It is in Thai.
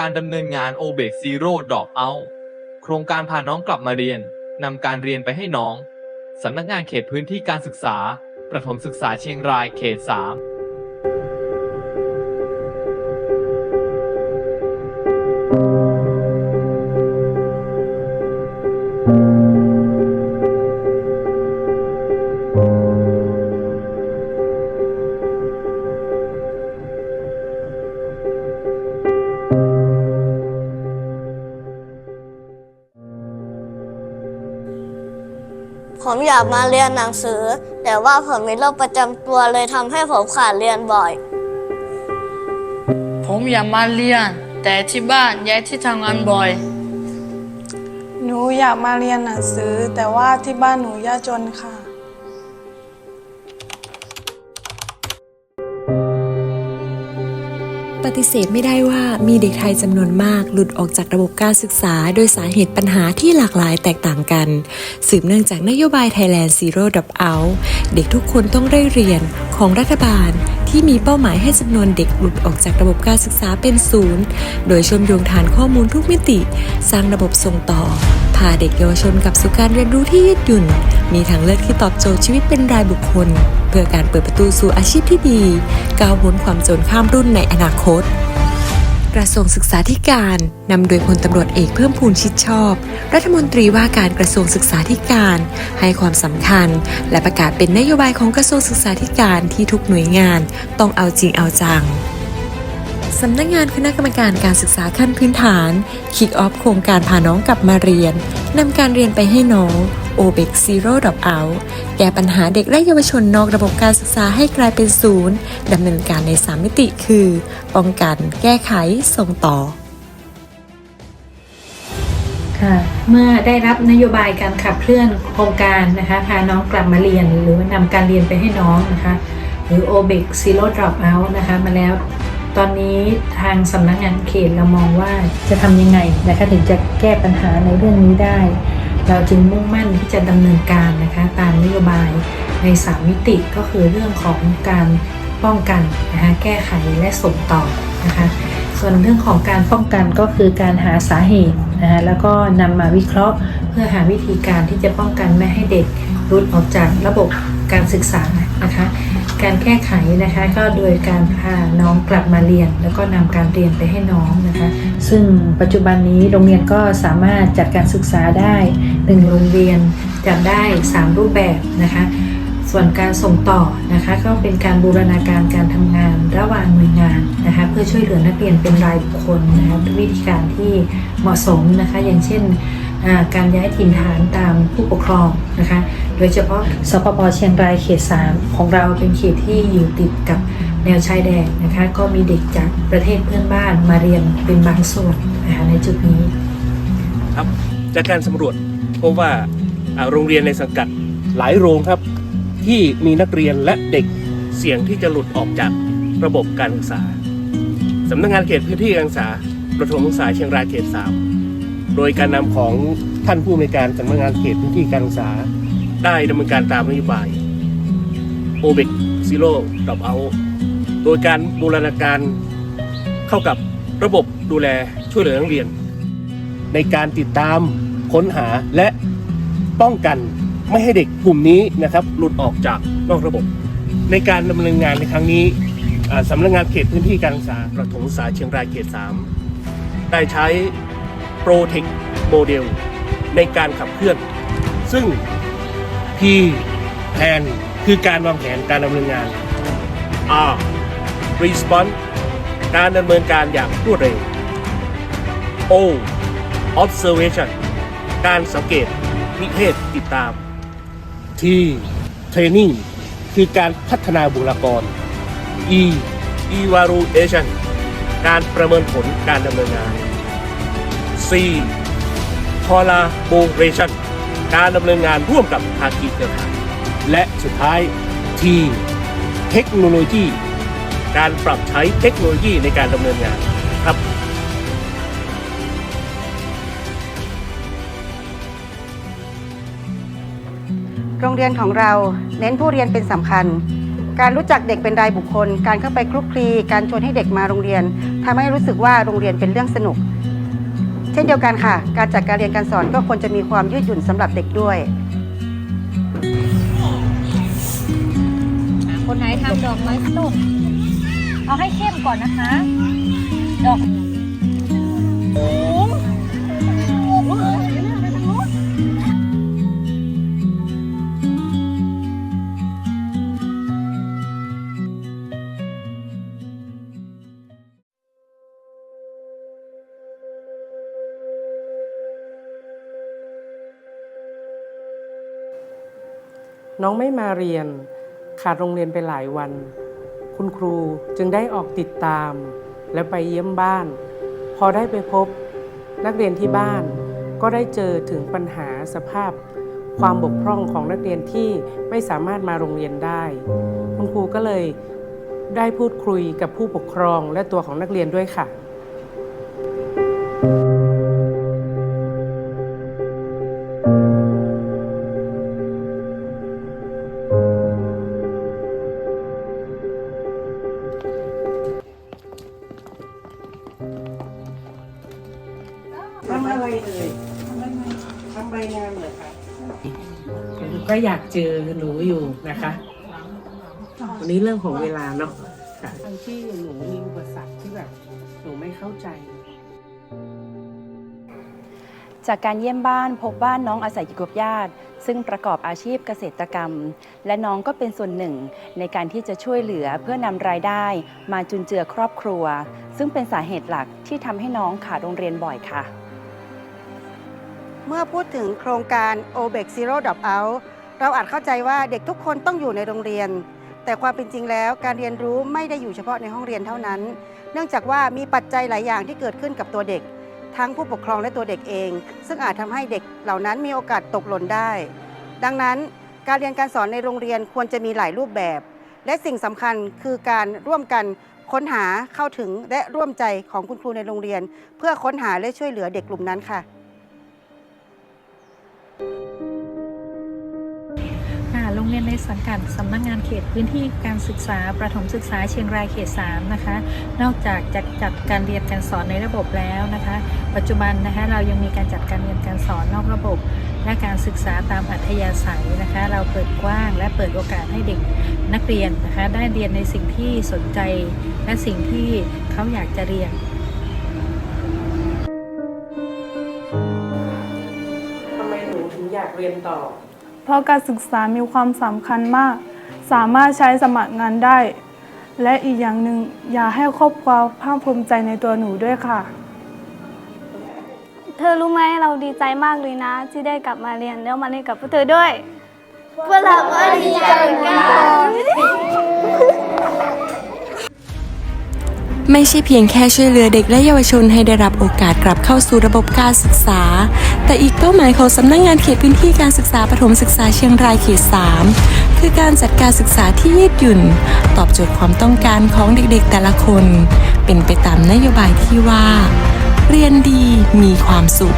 การดำเนินงาน o b e x Zero Drop Out โครงการพาน้องกลับมาเรียนนำการเรียนไปให้น้องสำนักงานเขตพื้นที่การศึกษา ประถมศึกษาเชียงรายเขต 3 ผมอยากมาเรียนหนังสือ แต่ว่าผมมีโรคประจำตัวเลยทำให้ผมขาดเรียนบ่อย ผมอยากมาเรียน แต่ที่บ้านย้ายที่ทำงานบ่อย หนูอยากมาเรียนหนังสือ แต่ว่าที่บ้านหนูยากจนค่ะ ฏิเสธไม่ได้ว่ามีเด็กไทยจำนวนมากหลุดออกจากระบบการศึกษา โดยสาเหตุปัญหาที่หลากหลายแตกต่างกัน สืบเนื่องจากนโยบาย Thailand Zero Drop Out เด็กทุกคนต้องได้เรียนของรัฐบาลที่มีเป้าหมายให้จำนวนเด็กหลุดออกจากระบบการศึกษาเป็นศูนย์ โดยชมโยงฐานข้อมูลทุกมิติ สร้างระบบส่งต่อาเด็กเยาวชนกับสู่การเรียนรู้ที่ยืดหยุ่น มีทางเลือกที่ตอบโจทย์ชีวิตเป็นรายบุคคล เพื่อการเปิดประตูสู่อาชีพที่ดี ก้าวพ้นความจนข้ามรุ่นในอนาคตกระทรวงศึกษาธิการนำโดยพลตำรวจเอกเพิ่มพูนชิดชอบ รัฐมนตรีว่าการกระทรวงศึกษาธิการ ให้ความสำคัญ และประกาศเป็นนโยบายของกระทรวงศึกษาธิการที่ทุกหน่วยงาน ต้องเอาจริงเอาจัง สำนักงานคณะกรรมการการศึกษาขั้นพื้นฐานคิกออฟโครงการพาน้องกลับมาเรียนนำการเรียนไปให้น้อง o b e x Zero Drop Out แก้ปัญหาเด็กและเยาวชนนอกระบบการศึกษาให้กลายเป็นศูนย์ดำเนินการใน 3 มิติคือ ป้องกัน แก้ไข ส่งต่อค่ะเมื่อได้รับนโยบายการขับเคลื่อนโครงการนะคะพาน้องกลับมาเรียนหรือว่านำการเรียนไปให้น้องนะคะ หรือ o b e c Zero Drop Out นะคะมาแล้ว ตอนนี้ทางสำนักงานเขตเรามองว่าจะทำยังไงนะคะถึงจะแก้ปัญหาในเรื่องนี้ได้ เราจึงมุ่งมั่นที่จะดำเนินการนะคะตามนโยบายใน 3 มิติก็คือเรื่องของการป้องกันนะคะแก้ไขและส่งต่อนะคะส่วนเรื่องของการป้องกันก็คือการหาสาเหตุนะคะแล้วก็นำมาวิเคราะห์ เพื่อหาวิธีการที่จะป้องกันไม่ให้เด็กรุดออกจากระบบการศึกษานะคะ การแก้ไขนะคะก็โดยการพาน้องกลับมาเรียน แล้วก็นำการเรียนไปให้น้องนะคะ ซึ่งปัจจุบันนี้โรงเรียนก็สามารถจัดการศึกษาได้หนึ่งโรงเรียนจัดได้ 3 รูปแบบนะคะ ส่วนการส่งต่อนะคะก็เป็นการบูรณาการการทำงานระหว่างหน่วยงานนะคะเพื่อช่วยเหลือนักเรียนเป็นรายบุคคลนะคะด้วยวิธีการที่เหมาะสมนะคะ อย่างเช่น การย้ายถิ่นฐานตามผู้ปกครองนะคะ โดยเฉพาะสปปเชียงรายเขต 3 ของเราเป็นเขตที่อยู่ติดกับแนวชายแดนนะคะ ก็มีเด็กจากประเทศเพื่อนบ้านมาเรียนเป็นบางส่วนนะคะในจุดนี้ครับจากการสำรวจพบว่าโรงเรียนในสังกัดหลายโรงครับที่มีนักเรียนและเด็กเสี่ยงที่จะหลุดออกจากระบบการศึกษาสำนักงานเขตพื้นที่การศึกษาประถมศึกษาเชียงรายเขตสาม โดยการนำของท่านผู้อำนวยการสำนักงานเขตพื้นที่การศึกษา ได้ดำเนินการตามนโยบาย o b e c Zero Drop Out โดยการบูรณาการเข้ากับระบบดูแลช่วยเหลือนักเรียน ในการติดตามค้นหาและป้องกันไม่ให้เด็กกลุ่มนี้นะครับหลุดออกจากนอกระบบ ในการดำเนินงานในครั้งนี้สำนักงานเขตพื้นที่การศึกษาประถมศึกษาเชียงรายเขต 3 ได้ใช้ Protect Model ในการขับเคลื่อน ซึ่ง P แผนคือการวางแผนการดำเนินงาน R Response การดำเนินการอย่างรวดเร็ว O observation การสังเกตนิเทศติดตาม T training คือการพัฒนาบุคลากร E evaluation การประเมินผลการดำเนินงาน C collaboration การดำเนินงานร่วมกับภาคีเครือข่ายและสุดท้าย T เทคโนโลยี การปรับใช้เทคโนโลยีในการดำเนินงานครับโรงเรียนของเราเน้นผู้เรียนเป็นสำคัญ การรู้จักเด็กเป็นรายบุคคล การเข้าไปคลุกคลี การชวนให้เด็กมาโรงเรียนทำให้รู้สึกว่าโรงเรียนเป็นเรื่องสนุก เช่นเดียวกันค่ะ การจัดการเรียนการสอนก็ควรจะมีความยืดหยุ่นสำหรับเด็กด้วยคนไหนทำดอกไม้ส้มเอาให้เข้มก่อนนะคะ ดอก น้องไม่มาเรียน ขาดโรงเรียนไปหลายวัน คุณครูจึงได้ออกติดตาม และไปเยี่ยมบ้าน พอได้ไปพบ นักเรียนที่บ้านก็ได้เจอถึงปัญหาสภาพ ความบกพร่องของนักเรียนที่ไม่สามารถมาโรงเรียนได้ คุณครูก็เลยได้พูดคุยกับผู้ปกครองและตัวของนักเรียนด้วยค่ะ ทำอะไรเอ่ยทำใบงานเหรอคะก็อยากเจอหนูอยู่นะคะ วันนี้เรื่องของเวลาเนาะค่ะทั้งที่หนูมีอุปสรรคที่แบบหนูไม่เข้าใจ จากการเยี่ยมบ้านพบว่าน้องอาศัยอยู่กับญาติ ซึ่งประกอบอาชีพเกษตรกรรม และน้องก็เป็นส่วนหนึ่ง ในการที่จะช่วยเหลือเพื่อนำรายได้ มาจุนเจือครอบครัว ซึ่งเป็นสาเหตุหลักที่ทำให้น้องขาดโรงเรียนบ่อยค่ะ เมื่อพูดถึงโครงการ o b e c Zero Drop Out เราอาจเข้าใจว่าเด็กทุกคนต้องอยู่ในโรงเรียน แต่ความเป็นจริงแล้วการเรียนรู้ไม่ได้อยู่เฉพาะในห้องเรียนเท่านั้น เนื่องจากว่ามีปัจจัยหลายอย่างที่เกิดขึ้นกับตัวเด็ก ทั้งผู้ปกครองและตัวเด็กเอง ซึ่งอาจทำให้เด็กเหล่านั้นมีโอกาสตกหล่นได้ ดังนั้นการเรียนการสอนในโรงเรียนควรจะมีหลายรูปแบบ และสิ่งสำคัญคือการร่วมกันค้นหาเข้าถึงและร่วมใจของคุณครูในโรงเรียน เพื่อค้นหาและช่วยเหลือเด็กกลุ่มนั้นค่ะ นในสังกัดสำนักงานเขตพื้นที่การศึกษาประถมศึกษาเชียงรายเขต 3 นะคะ นอกจากจะจัดการเรียนการสอนในระบบแล้วนะคะ ปัจจุบันนะคะเรายังมีการจัดการเรียนการสอนนอกระบบ และการศึกษาตามอัธยาศัยนะคะ เราเปิดกว้างและเปิดโอกาสให้เด็กนักเรียนนะคะได้เรียนในสิ่งที่สนใจ และสิ่งที่เขาอยากจะเรียนทำไมหนูถึงอยากเรียนต่อ เพราะการศึกษามีความสำคัญมาก สามารถใช้สมัครงานได้ และอีกอย่างหนึ่งอย่าให้ครอบครัวภาคภูมิใจในตัวหนูด้วยค่ะ เธอรู้ไหมเราดีใจมากเลยนะ ที่ได้กลับมาเรียนแล้วมาเรียนกับพวกเธอด้วยพวกเราก็ดีใจเหมือนกัน ไม่ใช่เพียงแค่ช่วยเหลือเด็กและเยาวชนให้ได้รับโอกาสกลับเข้าสู่ระบบการศึกษา แต่อีกเป้าหมายของสำนักงงานเขตพื้นที่การศึกษาปฐมศึกษาเชียงรายเขต 3 คือการจัดการศึกษาที่ยืดหยุ่น ตอบโจทย์ความต้องการของเด็กๆแต่ละคน เป็นไปตามนโยบายที่ว่า เรียนดีมีความสุข